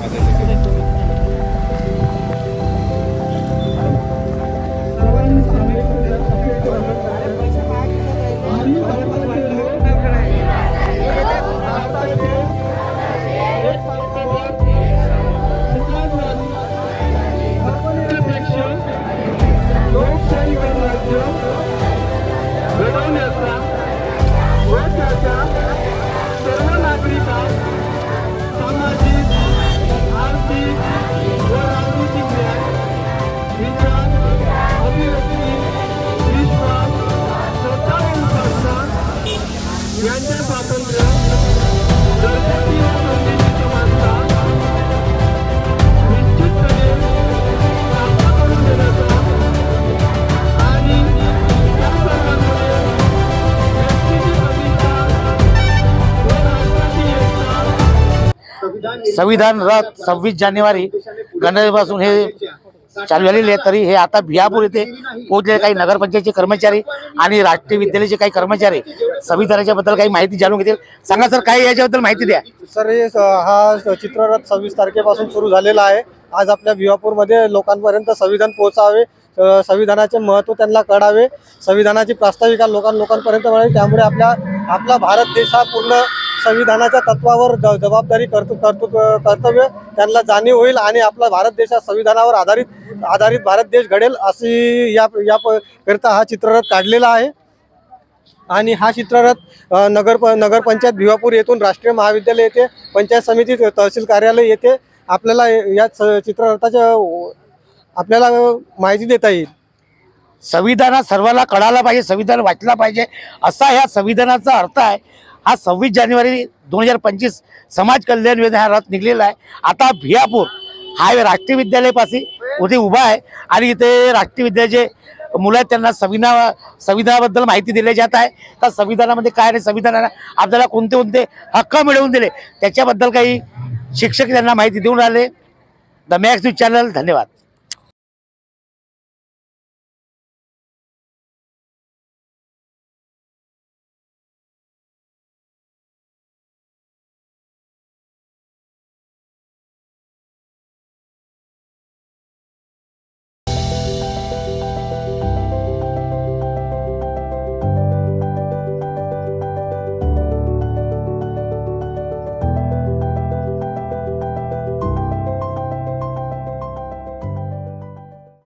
más desde que... संविधान रथ सव्वीस जानेवारी गणराज्यापासून हे चालू झालेले आहे तरी हे आता भियापूर येथे पोहोचलेले काही नगरपंचायतचे कर्मचारी आणि राष्ट्रीय विद्यालयाचे काही कर्मचारी संविधानाच्या बद्दल काही माहिती जाणून घेतील. सांगा सर काय याच्याबद्दल माहिती द्या. सर हे हा चित्ररथ सव्वीस तारखेपासून सुरू झालेला आहे. आज आपल्या भिवापूरमध्ये लोकांपर्यंत संविधान पोहोचावे संविधानाचे महत्त्व त्यांना कळावे संविधानाची प्रास्ताविका लोकां लोकांपर्यंत मिळावी त्यामुळे आपल्या आपला भारत देश हा पूर्ण संविधानाच्या तत्वावर ज जबाबदारी कर्तृ कर्तृ कर्तव्य त्यांना जाणीव होईल आणि आपला भारत देश हा संविधानावर आधारित आधारित भारत देश घडेल अशी या या प- हा चित्ररथ काढलेला आहे. आणि हा चित्ररथ नगर प- नगरपंचायत भिवापूर येथून राष्ट्रीय महाविद्यालय येथे पंचायत समिती तहसील कार्यालय येथे आपल्याला या चित्ररथाच्या आपल्याला माहिती देता येईल. संविधान सर्वाला कळायला पाहिजे संविधान वाचला पाहिजे असा ह्या संविधानाचा अर्थ आहे. हा सव्वीस जानेवारी दोन हजार पंचवीस समाज कल्याण योजना हा रथ निघलेला आहे. आता भियापूर हा राष्ट्रीय विद्यालयापाशी उठे उभा आहे आणि इथे राष्ट्रीय विद्यालयाचे मुलं आहेत त्यांना संविधान संविधानाबद्दल माहिती दिली जात आहे. त्या संविधानामध्ये काय नाही संविधानानं आपल्याला कोणते कोणते हक्क मिळवून दिले? त्याच्याबद्दल काही शिक्षक त्यांना माहिती देऊन राहिले द मॅक्स न्यूज चॅनल धन्यवाद.